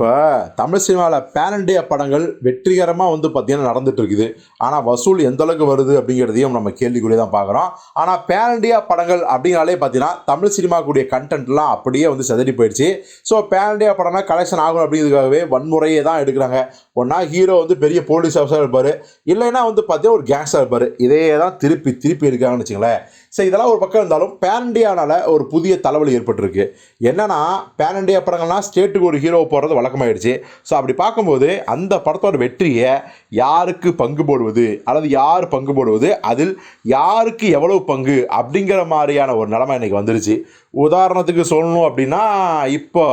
இப்போ தமிழ் சினிமாவில் pan India படங்கள் வெற்றிகரமாக வந்து பார்த்தீங்கன்னா நடந்துட்டு இருக்குது. ஆனால் வசூல் எந்த அளவுக்கு வருது அப்படிங்கிறதையும் நம்ம கேள்விக்குள்ளே தான் பார்க்குறோம் ஆனால் பேன் இண்டியா படங்கள் அப்படின்னாலே பார்த்தீங்கன்னா தமிழ் சினிமாக்குடைய கண்டென்ட்லாம் அப்படியே வந்து செதறி போயிடுச்சு. ஸோ பேன் இண்டியா படம்னா கலெக்ஷன் ஆகும் அப்படிங்கிறதுக்காகவே வன்முறையை தான் எடுக்கிறாங்க. ஒன்றா ஹீரோ வந்து பெரிய போலீஸ் ஆஃபீஸராக இருப்பார். இல்லைன்னா வந்து பார்த்தீங்கன்னா ஒரு கேங்ஸ்டர் இருப்பார். இதையே தான் திருப்பி திருப்பி இருக்காங்கன்னு வச்சுங்களேன் சரி இதெல்லாம் ஒரு பக்கம் இருந்தாலும் பேன் இண்டியானால் ஒரு புதிய தலைவலி ஏற்பட்டிருக்கு. என்னன்னா பேன் இண்டியா படங்கள்லாம் ஸ்டேட்டுக்கு ஒரு ஹீரோ போடுறது வழக்கமாயிடுச்சு. ஸோ அப்படி பார்க்கும்போது அந்த படத்தோட வெற்றியை யாருக்கு பங்கு போடுவது? அல்லது யார் பங்கு போடுவது? அதில் யாருக்கு எவ்வளவு பங்கு? அப்படிங்கிற மாதிரியான ஒரு நிலைமை இன்னைக்கு வந்துருச்சு. உதாரணத்துக்கு சொல்லணும் அப்படின்னா இப்போ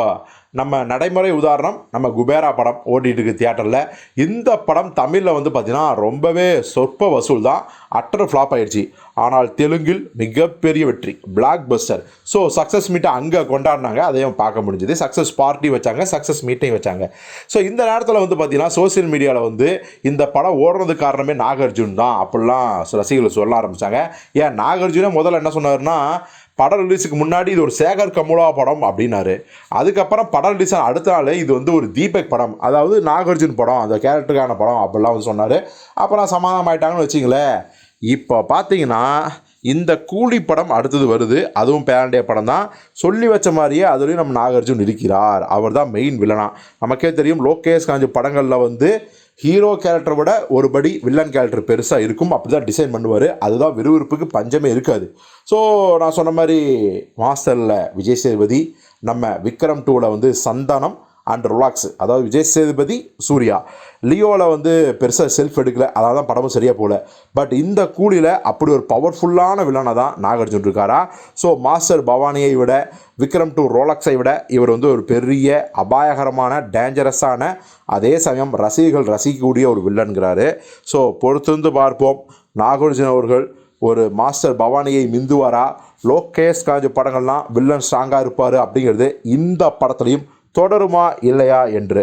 நம்ம நடைமுறை உதாரணம் நம்ம குபேரா படம் ஓடிட்டு இருக்கு தியேட்டரில் இந்த படம் தமிழில் வந்து பார்த்தீங்கன்னா ரொம்பவே சொற்ப வசூல் தான் அட்டர் ஃப்ளாப் ஆயிடுச்சு. ஆனால் தெலுங்கில் மிகப்பெரிய வெற்றி பிளாக் பஸ்டர் ஸோ சக்ஸஸ் மீட்டை அங்கே கொண்டாடினாங்க. அதையும் பார்க்க முடிஞ்சது. சக்ஸஸ் பார்ட்டி வச்சாங்க சக்ஸஸ் மீட்டையும் வச்சாங்க. ஸோ இந்த நேரத்தில் வந்து பார்த்தீங்கன்னா சோஷியல் மீடியாவில் வந்து இந்த படம் ஓடுறதுக்கு காரணமே நாகார்ஜுன் தான். அப்படிலாம் ரசிகர்கள் சொல்ல ஆரம்பித்தாங்க ஏன் நாகார்ஜுனே முதல்ல என்ன சொன்னார்னா படம் ரிலீஸுக்கு முன்னாடி இது ஒரு சேகர் கமுலா படம் அப்படின்னாரு. அதுக்கப்புறம் படம் ரிலீஸ் ஆன அடுத்த நாள் இது வந்து ஒரு தீபக் படம். அதாவது நாகார்ஜுன் படம் அந்த கேரக்டருக்கான படம் அப்படிலாம் வந்து சொன்னார். அப்புறம் சமாதானம் ஆயிட்டாங்கன்னு வச்சிங்களேன். இப்போ பார்த்தீங்கன்னா இந்த கூலி படம் அடுத்தது வருது. அதுவும் பேரண்டே படம் தான். சொல்லி வச்ச மாதிரியே அதுலேயும் நம்ம நாகார்ஜுன் இருக்கிறார். அவர் தான் மெயின் வில்லனா நமக்கே தெரியும் லோகேஷ் காஞ்சி படங்களில் வந்து ஹீரோ கேரக்டரை விட ஒருபடி வில்லன் கேரக்டர் பெருசாக இருக்கும். அப்படி தான் டிசைன் பண்ணுவார். அதுதான் விறுவிறுப்புக்கு பஞ்சமே இருக்காது. ஸோ நான் சொன்ன மாதிரி மாஸ்டரில் விஜய் சேதுபதி நம்ம விக்ரம் டூவில் வந்து சந்தானம் அண்ட் ரிலாக்ஸ் அதாவது விஜய் சேதுபதி சூர்யா. லியோவில் வந்து பெருசாக செல்ஃப் எடுக்கல அதாவது தான் படமும் சரியாக போகல. பட் இந்த கூலியில் அப்படி ஒரு பவர்ஃபுல்லான வில்லனை தான் நாகார்ஜுன் இருக்காரா? ஸோ மாஸ்டர் பவானியை விட விக்ரம் டூ ரோலக்ஸை விட இவர் வந்து ஒரு பெரிய அபாயகரமான டேஞ்சரஸான அதே சமயம் ரசிகர்கள் ரசிக்கக்கூடிய ஒரு வில்லன்கிறாரு ஸோ பொறுத்திருந்து பார்ப்போம். நாகார்ஜுன் அவர்கள் ஒரு மாஸ்டர் பவானியை மிந்துவாரா? லோகேஷ் காஞ்ச படங்கள்லாம் வில்லன் ஸ்ட்ராங்காக இருப்பார் அப்படிங்கிறது இந்த படத்துலையும் தொடருமா இல்லையா என்று